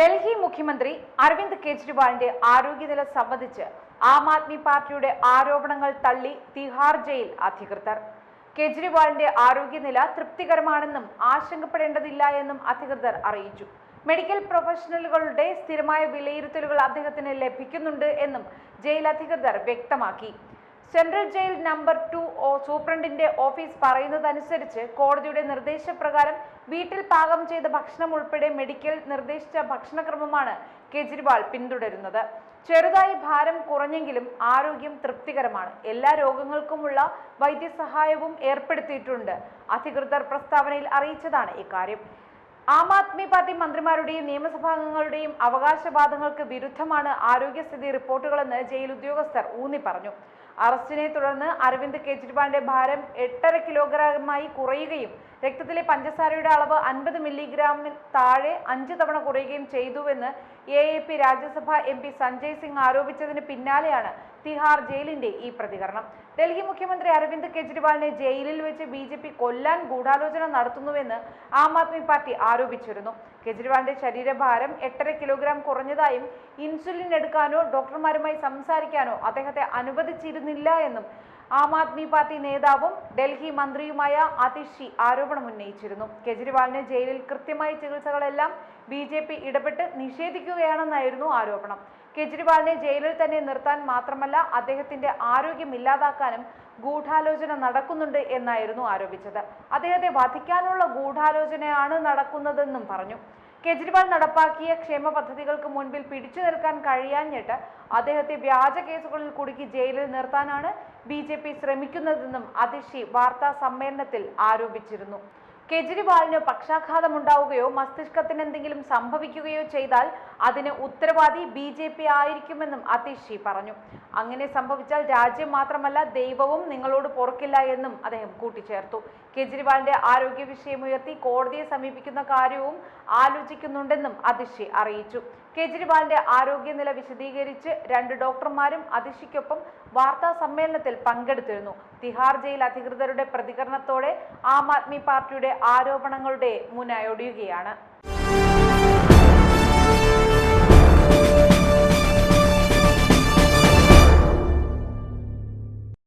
ഡൽഹി മുഖ്യമന്ത്രി അരവിന്ദ് കെജ്രിവാളിന്റെ ആരോഗ്യനില സംബന്ധിച്ച് ആം ആദ്മി പാർട്ടിയുടെ ആരോപണങ്ങൾ തള്ളി തിഹാർ ജയിൽ അധികൃതർ. കെജ്രിവാളിന്റെ ആരോഗ്യനില തൃപ്തികരമാണെന്നും ആശങ്കപ്പെടേണ്ടതില്ല എന്നും അധികൃതർ അറിയിച്ചു. മെഡിക്കൽ പ്രൊഫഷണലുകളുടെ സ്ഥിരമായ വിലയിരുത്തലുകൾ അദ്ദേഹത്തിന് ലഭിക്കുന്നുണ്ട് എന്നും ജയിൽ അധികൃതർ വ്യക്തമാക്കി. സെൻട്രൽ ജയിൽ നമ്പർ ടു സൂപ്രണ്ടിന്റെ ഓഫീസ് പറയുന്നതനുസരിച്ച് കോടതിയുടെ നിർദ്ദേശപ്രകാരം വീട്ടിൽ പാകം ചെയ്ത ഭക്ഷണം ഉൾപ്പെടെ മെഡിക്കൽ നിർദ്ദേശിച്ച ഭക്ഷണക്രമമാണ് കെജ്രിവാൾ പിന്തുടരുന്നത്. ചെറുതായി ഭാരം കുറഞ്ഞെങ്കിലും ആരോഗ്യം തൃപ്തികരമാണ്. എല്ലാ രോഗങ്ങൾക്കുമുള്ള വൈദ്യസഹായവും ഏർപ്പെടുത്തിയിട്ടുണ്ട്. അധികൃതർ പ്രസ്താവനയിൽ അറിയിച്ചതാണ് ഇക്കാര്യം. ആം ആദ്മി പാർട്ടി മന്ത്രിമാരുടെയും നിയമസഭാംഗങ്ങളുടെയും അവകാശവാദങ്ങൾക്ക് വിരുദ്ധമാണ് ആരോഗ്യസ്ഥിതി റിപ്പോർട്ടുകളെന്ന് ജയിൽ ഉദ്യോഗസ്ഥർ ഊന്നി പറഞ്ഞു അറസ്റ്റിനെ തുടർന്ന് അരവിന്ദ് കെജ്രിവാളിന്റെ ഭാരം എട്ടര കിലോഗ്രാമായി കുറയുകയും രക്തത്തിലെ പഞ്ചസാരയുടെ അളവ് അൻപത് മില്ലിഗ്രാമിൽ താഴെ അഞ്ച് തവണ കുറയുകയും ചെയ്തുവെന്ന് A A P Rajya Sabha M P Sanjay Singh ആരോപിച്ചതിന് പിന്നാലെയാണ് തിഹാർ ജയിലിന്റെ ഈ പ്രതികരണം. ഡൽഹി മുഖ്യമന്ത്രി അരവിന്ദ് കെജ്രിവാളിനെ ജയിലിൽ വെച്ച് ബി ജെ പി കൊല്ലാൻ ഗൂഢാലോചന നടത്തുന്നുവെന്ന് ആം ആദ്മി പാർട്ടി ആരോപിച്ചിരുന്നു. കെജ്രിവാളിന്റെ ശരീരഭാരം എട്ടര കിലോഗ്രാം കുറഞ്ഞതായും ഇൻസുലിൻ എടുക്കാനോ ഡോക്ടർമാരുമായി സംസാരിക്കാനോ അദ്ദേഹത്തെ അനുവദിച്ചിരുന്നില്ല എന്നും ആം ആദ്മി പാർട്ടി നേതാവും ഡൽഹി മന്ത്രിയുമായ അതിഷി ആരോപണം ഉന്നയിച്ചിരുന്നു. കെജ്രിവാളിന് ജയിലിൽ കൃത്യമായ ചികിത്സകളെല്ലാം ബി ജെ പി ഇടപെട്ട് നിഷേധിക്കുകയാണെന്നായിരുന്നു ആരോപണം. കെജ്രിവാളിനെ ജയിലിൽ തന്നെ നിർത്താൻ മാത്രമല്ല അദ്ദേഹത്തിന്റെ ആരോഗ്യം ഇല്ലാതാക്കാനും ഗൂഢാലോചന നടക്കുന്നുണ്ട് എന്നായിരുന്നു ആരോപിച്ചത്. അദ്ദേഹത്തെ വധിക്കാനുള്ള ഗൂഢാലോചനയാണ് നടക്കുന്നതെന്നും പറഞ്ഞു. കെജ്രിവാൾ നടപ്പാക്കിയ ക്ഷേമ പദ്ധതികൾക്ക് മുൻപിൽ പിടിച്ചു നിൽക്കാൻ കഴിയാഞ്ഞിട്ട് അദ്ദേഹത്തെ വ്യാജ കേസുകളിൽ കുടുക്കി ജയിലിൽ നിർത്താനാണ് ബി ജെ പി ശ്രമിക്കുന്നതെന്നും അതിഷി വാർത്താ സമ്മേളനത്തിൽ ആരോപിച്ചിരുന്നു. കെജ്രിവാളിന് പക്ഷാഘാതമുണ്ടാവുകയോ മസ്തിഷ്കത്തിന് എന്തെങ്കിലും സംഭവിക്കുകയോ ചെയ്താൽ അതിന് ഉത്തരവാദി ബി ജെ പി ആയിരിക്കുമെന്നും അതിഷി പറഞ്ഞു. അങ്ങനെ സംഭവിച്ചാൽ രാജ്യം മാത്രമല്ല ദൈവവും നിങ്ങളോട് പൊറുക്കില്ല എന്നും അദ്ദേഹം കൂട്ടിച്ചേർത്തു. കെജ്രിവാളിന്റെ ആരോഗ്യ വിഷയമുയർത്തി കോടതിയെ സമീപിക്കുന്ന കാര്യവും ആലോചിക്കുന്നുണ്ടെന്നും അതിഷി അറിയിച്ചു. കെജ്രിവാളിന്റെ ആരോഗ്യനില വിശദീകരിച്ച് രണ്ട് ഡോക്ടർമാരും അതിഷിക്കൊപ്പം വാർത്താ സമ്മേളനത്തിൽ പങ്കെടുത്തിരുന്നു. തിഹാർ ജയിൽ അധികൃതരുടെ പ്രതികരണത്തോടെ ആം ആദ്മി പാർട്ടിയുടെ ആരോപണങ്ങളുടെ മുനയൊടിയുകയാണ്